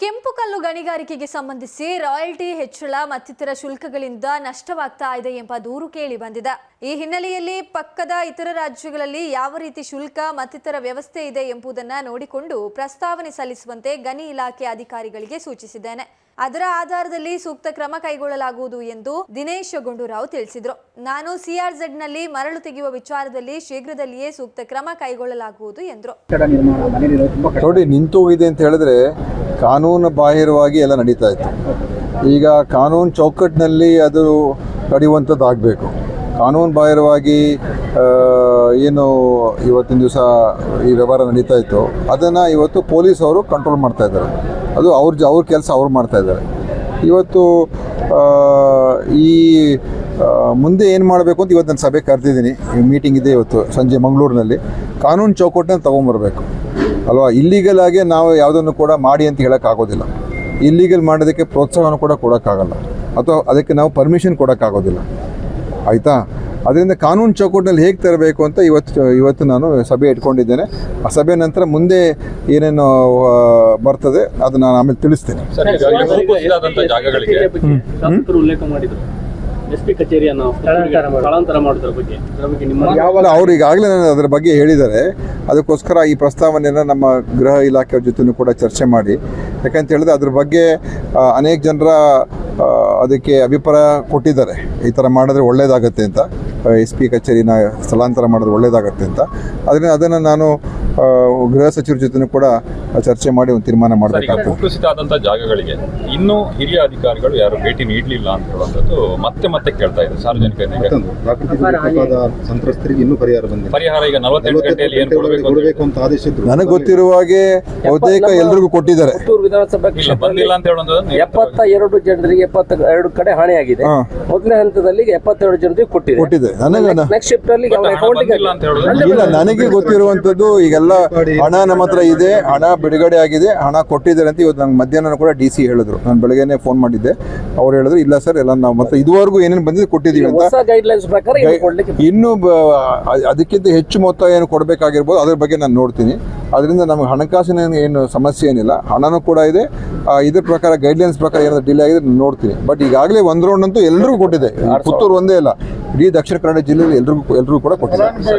ಕೆಂಪು ಕಲ್ಲು ಗಣಿಗಾರಿಕೆಗೆ ಸಂಬಂಧಿಸಿ ರಾಯಲ್ಟಿ ಹೆಚ್ಚಳ ಮತ್ತಿತರ ಶುಲ್ಕಗಳಿಂದ ನಷ್ಟವಾಗ್ತಾ ಇದೆ ಎಂಬ ದೂರು ಕೇಳಿ ಬಂದಿದೆ. ಈ ಹಿನ್ನೆಲೆಯಲ್ಲಿ ಪಕ್ಕದ ಇತರ ರಾಜ್ಯಗಳಲ್ಲಿ ಯಾವ ರೀತಿ ಶುಲ್ಕ ಮತ್ತಿತರ ವ್ಯವಸ್ಥೆ ಇದೆ ಎಂಬುದನ್ನು ನೋಡಿಕೊಂಡು ಪ್ರಸ್ತಾವನೆ ಸಲ್ಲಿಸುವಂತೆ ಗಣಿ ಇಲಾಖೆ ಅಧಿಕಾರಿಗಳಿಗೆ ಸೂಚಿಸಿದ್ದೇನೆ. ಅದರ ಆಧಾರದಲ್ಲಿ ಸೂಕ್ತ ಕ್ರಮ ಕೈಗೊಳ್ಳಲಾಗುವುದು ಎಂದು ದಿನೇಶ್ ಗುಂಡೂರಾವ್ ತಿಳಿಸಿದರು. ನಾನು ಸಿಆರ್ಝೆಡ್ನಲ್ಲಿ ಮರಳು ತೆಗೆಯುವ ವಿಚಾರದಲ್ಲಿ ಶೀಘ್ರದಲ್ಲಿಯೇ ಸೂಕ್ತ ಕ್ರಮ ಕೈಗೊಳ್ಳಲಾಗುವುದು ಎಂದರು. ನೋಡಿ ನಿಂತು ಹೋಗಿದೆ ಅಂತ ಹೇಳಿದ್ರೆ ಕಾನೂನು ಬಾಹಿರವಾಗಿ ಎಲ್ಲ ನಡೀತಾ ಇತ್ತು. ಈಗ ಕಾನೂನು ಚೌಕಟ್ಟಿನಲ್ಲಿ ಅದು ತಡೆಯುವಂಥದ್ದಾಗಬೇಕು ಕಾನೂನು ಬಾಹಿರವಾಗಿ ಆ, ಏನು ಇವತ್ತಿನ ದಿವಸ ಈ ವ್ಯವಹಾರ ನಡೀತಾ ಇತ್ತು ಅದನ್ನು ಇವತ್ತು ಪೊಲೀಸ್ ಅವರು ಕಂಟ್ರೋಲ್ ಮಾಡ್ತಾ ಇದ್ದಾರೆ. ಅದು ಅವ್ರ ಅವ್ರ ಕೆಲಸ ಅವ್ರು ಮಾಡ್ತಾ ಇದ್ದಾರೆ. ಇವತ್ತು ಈ ಮುಂದೆ ಏನು ಮಾಡಬೇಕು ಅಂತ ಇವತ್ತು ನಾನು ಸಭೆ ಕರೆದಿದ್ದೀನಿ. ಮೀಟಿಂಗ್ ಇದೆ ಇವತ್ತು, ಸಂಜೆ ಮಂಗಳೂರಿನಲ್ಲಿ. ಕಾನೂನು ಚೌಕಟ್ಟನ್ನ ತೊಗೊಂಬರ್ಬೇಕು. ಅಲ್ವಾ? ಇಲ್ಲಿಗಲ್ ಆಗಿ ನಾವು ಯಾವುದನ್ನು ಕೂಡ ಮಾಡಿ ಅಂತ ಹೇಳೋಕ್ಕಾಗೋದಿಲ್ಲ ಇಲ್ಲಿಗಲ್ ಮಾಡೋದಕ್ಕೆ ಪ್ರೋತ್ಸಾಹವನ್ನು ಕೂಡ ಕೊಡೋಕ್ಕಾಗಲ್ಲ. ಅಥವಾ ಅದಕ್ಕೆ ನಾವು ಪರ್ಮಿಷನ್ ಕೊಡೋಕ್ಕಾಗೋದಿಲ್ಲ. ಆಯಿತಾ? ಅದರಿಂದ ಕಾನೂನು ಚೌಕಟ್ಟಿನಲ್ಲಿ ಹೇಗೆ ತರಬೇಕು ಅಂತ ಇವತ್ತು ಇವತ್ತು ನಾನು ಸಭೆ ಇಟ್ಕೊಂಡಿದ್ದೇನೆ. ಆ ಸಭೆ ನಂತರ ಮುಂದೆ ಏನೇನು ಬರ್ತದೆ ಅದು ನಾನು ಆಮೇಲೆ ತಿಳಿಸ್ತೇನೆ. ಸರ್ ಈಗ ಈ ಜಾಗಗಳಿಗೆ. ಶಾಸಕರು ಉಲ್ಲೇಖ ಮಾಡಿದ್ರು. ಎಸ್ ಪಿ ಕಚೇರಿಯನ್ನು ಸ್ಥಳಾಂತರ ಮಾಡೋದ್ರ. ಬಗ್ಗೆ. ಅದರ ಯಾವಾಗ ಅವ್ರು ಈಗಾಗಲೇ ನಾನು ಅದರ ಬಗ್ಗೆ ಹೇಳಿದ್ದಾರೆ. ಅದಕ್ಕೋಸ್ಕರ ಈ ಪ್ರಸ್ತಾವನೆಯನ್ನು ನಮ್ಮ ಗೃಹ ಇಲಾಖೆಯ ಜೊತೆನೂ ಕೂಡ ಚರ್ಚೆ ಮಾಡಿ. ಯಾಕಂತ ಹೇಳಿದ್ರೆ ಅದ್ರ ಬಗ್ಗೆ ಅನೇಕ ಜನರ ಅದಕ್ಕೆ ಅಭಿಪ್ರಾಯ ಕೊಟ್ಟಿದ್ದಾರೆ. ಈ ಥರ ಮಾಡಿದ್ರೆ ಒಳ್ಳೆಯದಾಗತ್ತೆ ಅಂತ ಎಸ್ ಪಿ ಕಚೇರಿನ ಸ್ಥಳಾಂತರ ಮಾಡಿದ್ರೆ ಒಳ್ಳೆಯದಾಗತ್ತೆ ಅಂತ. ಅದರಿಂದ ಅದನ್ನು ನಾನು ಗೃಹ ಸಚಿವರ ಜೊತೆನೂ ಕೂಡ ಚರ್ಚೆ ಮಾಡಿ ಒಂದು ತೀರ್ಮಾನ ಮಾಡಬೇಕು ಈಗ ಮಾಡಬೇಕಾಗ್ತದೆ. ಭೂಕುಸಿತ ಆದಂತ ಜಾಗಗಳಿಗೆ ಇನ್ನೂ ಹಿರಿಯ ಅಧಿಕಾರಿಗಳು ಯಾರು ಭೇಟಿ ನೀಡಲಿಲ್ಲ ಅಂತ ಹೇಳುವಂಥದ್ದು ಮತ್ತೆ ಮತ್ತೆ ಕೇಳ್ತಾ ಇದೆ. ಸಾರ್ವಜನಿಕರಿಗೆ ಸಂತ್ರಸ್ತರಿಗೆ ಇನ್ನೂ ಪರಿಹಾರ ಬಂದಿಲ್ಲ. ಪರಿಹಾರ ಈಗ ನಲವತ್ತೆಂಟು ಗಂಟೆಯಲ್ಲಿ ಏನು ಕೊಡಬೇಕು ಅಂತ ಆದೇಶಿದ್ರು ನನಗೆ ಗೊತ್ತಿರುವ ಹಾಗೆ ಬಹುತೇಕ ಎಲ್ರಿಗೂ ಕೊಟ್ಟಿದ್ದಾರೆ. ವಿಧಾನಸಭಾ ಇಲ್ಲ ಬಂದಿಲ್ಲ ಅಂತ ಹೇಳುವಂಥದ್ದು ಎಪ್ಪತ್ತ ಎರಡು ಜನರಿಗೆ ಎಪ್ಪತ್ತ ಎರಡು ಕಡೆ ಹಾನಿಯಾಗಿದೆ ಮೊದಲ ಮೊದಲನೇ ಹಂತದಲ್ಲಿ ಎಪ್ಪತ್ತೆರಡು ಜನರಿಗೆ ಕೊಟ್ಟಿದೆ. ಕೊಟ್ಟಿದೆ. ನನಗೆ ನೆಕ್ಸ್ಟ್ ಶಿಫ್ಟ್ ಅಲ್ಲಿ ಅವರ ಹಣ ಅಂತ ಹೇಳೋದು? ಇಲ್ಲ ನನಗೆ ಗೊತ್ತಿರುವಂಥದ್ದು ಈಗೆಲ್ಲ ಹಣ ನಮ್ಮ ಹತ್ರ ಇದೆ ಹಣ ಬಿಡುಗಡೆ ಆಗಿದೆ ಹಣ ಕೊಟ್ಟಿದ್ದಾರೆ ಅಂತ ಇವತ್ತು ನಂಗೆ ಮಧ್ಯಾಹ್ನ ಕೂಡ ಡಿ ಸಿ ಹೇಳಿದ್ರು. ನಾನು ಬೆಳಗ್ಗೆನೆ ಫೋನ್ ಮಾಡಿದ್ದೆ. ಅವ್ರು ಹೇಳಿದ್ರು ಇಲ್ಲ ಸರ್ ಎಲ್ಲ ನಾವು ಮತ್ತೆ ಇದುವರೆಗೂ ಏನೇನು ಬಂದಿದೆ ಕೊಟ್ಟಿದ್ದೀವಿ ಅಂತ. ಇನ್ನು ಅದಕ್ಕಿಂತ ಹೆಚ್ಚು ಮೊತ್ತ ಏನು ಕೊಡಬೇಕಾಗಿರ್ಬೋದು ಅದ್ರ ಬಗ್ಗೆ ನಾನು ನೋಡ್ತೀನಿ. ಅದರಿಂದ ನಮಗೆ ಹಣಕಾಸಿನ ಏನು ಸಮಸ್ಯೆ ಏನಿಲ್ಲ. ಹಣನೂ ಕೂಡ ಇದೆ. ಇದ್ರ ಪ್ರಕಾರ ಗೈಡ್ಲೈನ್ಸ್ ಪ್ರಕಾರ ಏನಾದ್ರು ಡಿಲೇ ಆಗಿದೆ ನಾನು ನೋಡ್ತೀನಿ. ಬಟ್ ಈಗಾಗಲೇ ಒಂದು ರೌಂಡ್ ಅಂತೂ ಎಲ್ರಿಗೂ ಕೊಟ್ಟಿದೆ. ಪುತ್ತೂರು ಒಂದೇ ಇಲ್ಲ ಇಡೀ ದಕ್ಷಿಣ ಕನ್ನಡ ಜಿಲ್ಲೆಯಲ್ಲಿ ಎಲ್ರಿಗೂ ಎಲ್ರಿಗೂ ಕೂಡ ಕೊಟ್ಟಿದೆ.